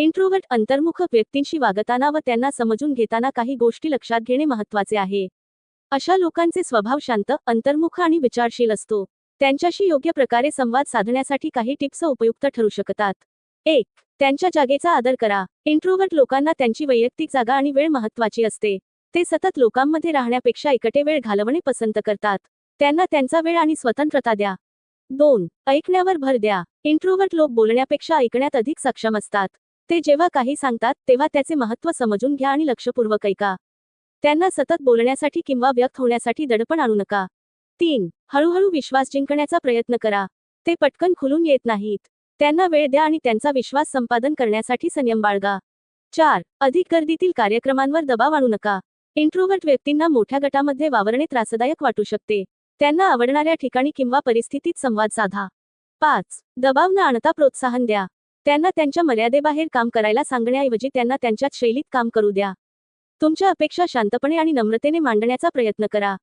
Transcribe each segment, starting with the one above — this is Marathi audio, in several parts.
इंट्रोवर्ट अंतर्मुख व्यक्तींशी वागताना व त्यांना समजून घेताना काही गोष्टी लक्षात घेणे महत्त्वाचे आहे. अशा लोकांचे स्वभाव शांत अंतर्मुख आणि विचारशील असतो. त्यांच्याशी योग्य प्रकारे संवाद साधण्यासाठी काही टिप्स उपयुक्त ठरू शकतात. एक त्यांच्या जागेचा आदर करा. इंट्रोवर्ट लोकांना त्यांची वैयक्तिक जागा आणि वेळ महत्वाची असते. ते सतत लोकांमध्ये राहण्यापेक्षा एकटे वेळ घालवणे पसंत करतात. त्यांना त्यांचा वेळ आणि स्वतंत्रता द्या. दोन ऐकण्यावर भर द्या. इंट्रोवर्ट लोक बोलण्यापेक्षा ऐकण्यात अधिक सक्षम असतात. ते जेव्हा काही सांगतात तेव्हा त्याचे महत्त्व समजून घ्या आणि लक्षपूर्वक ऐका. त्यांना सतत बोलण्यासाठी किंवा व्यक्त होण्यासाठी दडपण आणू नका. तीन हळूहळू विश्वास जिंकण्याचा प्रयत्न करा. ते पटकन खुलून येत नाहीत. त्यांना वेळ द्या आणि त्यांचा विश्वास संपादन करण्यासाठी संयम बाळगा. चार अधिक गर्दीतील कार्यक्रमांवर दबाव आणू नका. इंट्रोवर्ट व्यक्तींना मोठ्या गटामध्ये वावरणे त्रासदायक वाटू शकते. त्यांना आवडणाऱ्या ठिकाणी किंवा परिस्थितीत संवाद साधा. पाच दबाव न आणता प्रोत्साहन द्या. त्यांना त्यांच्या मर्यादेबाहेर काम करायला सांगण्याऐवजी त्यांना त्यांच्याच शैलीत काम करू द्या. तुमच्या अपेक्षा शांतपणे आणि नम्रतेने मांडण्याचा प्रयत्न करा.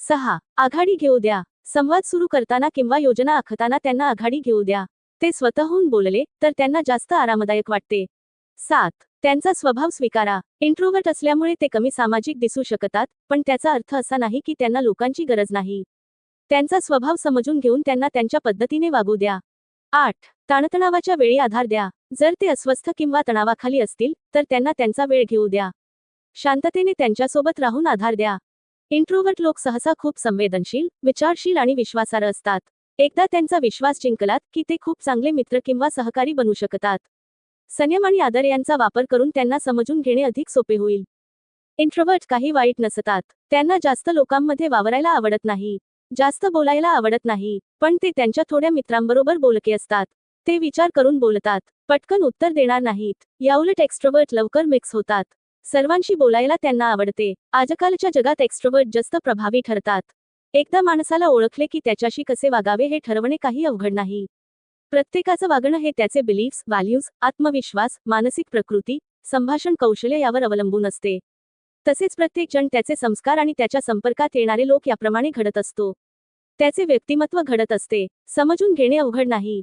सहा. आघाडी घेऊ द्या. संवाद सुरू करताना किंवा योजना आखताना त्यांना आघाडी घेऊ द्या. ते स्वतःहून बोलले तर त्यांना जास्त आरामदायक वाटते. सात. त्यांचा स्वभाव स्वीकारा. इंट्रोवर्ट असल्यामुळे ते कमी सामाजिक दिसू शकतात पण त्याचा अर्थ असा नाही की त्यांना लोकांची गरज नाही. त्यांचा स्वभाव समजून घेऊन त्यांना त्यांच्या पद्धतीने वागू द्या. आठ. ताणतणावाच्या वेळी आधार द्या. जर ते अस्वस्थ किंवा तणावाखाली असतील तर त्यांना त्यांचा वेळ घेऊ द्या. शांततेने त्यांच्यासोबत राहून आधार द्या. इंट्रोवर्ट लोक सहसा खूप संवेदनशील विचारशील आणि विश्वासार्ह असतात. एकदा त्यांचा विश्वास जिंकलात की ते खूप चांगले मित्र किंवा सहकारी बनू शकतात. संयम आणि आदर यांचा वापर करून त्यांना समजून घेणे अधिक सोपे होईल. इंट्रोवर्ट काही वाईट नसतात. त्यांना जास्त लोकांमध्ये वावरायला आवडत नाही. जास्त बोलायला आवडत नाही पण ते त्यांच्या थोड्या मित्रांबरोबर बोलके असतात. ते विचार करून बोलतात पटकन उत्तर देणार नाहीत. याउलट एक्स्ट्रोवर्ट लवकर मिक्स होतात. सर्वांशी बोलायला त्यांना आवडते. आजकालच्या जगात एक्स्ट्रोवर्ट जास्त प्रभावी ठरतात. एकदा माणसाला ओळखले की त्याच्याशी कसे वागावे हे ठरवणे काही अवघड नाही. प्रत्येकाचं वागणं हे त्याचे बिलीफ्स व्हॅल्यूज आत्मविश्वास मानसिक प्रकृती संभाषण कौशल्य यावर अवलंबून असते. तसेच प्रत्येक जण त्याचे संस्कार आणि त्याच्या संपर्कात येणारे लोक याप्रमाणे घडत असतो. त्याचे व्यक्तिमत्व घडत असते. समजून घेणे अवघड नाही.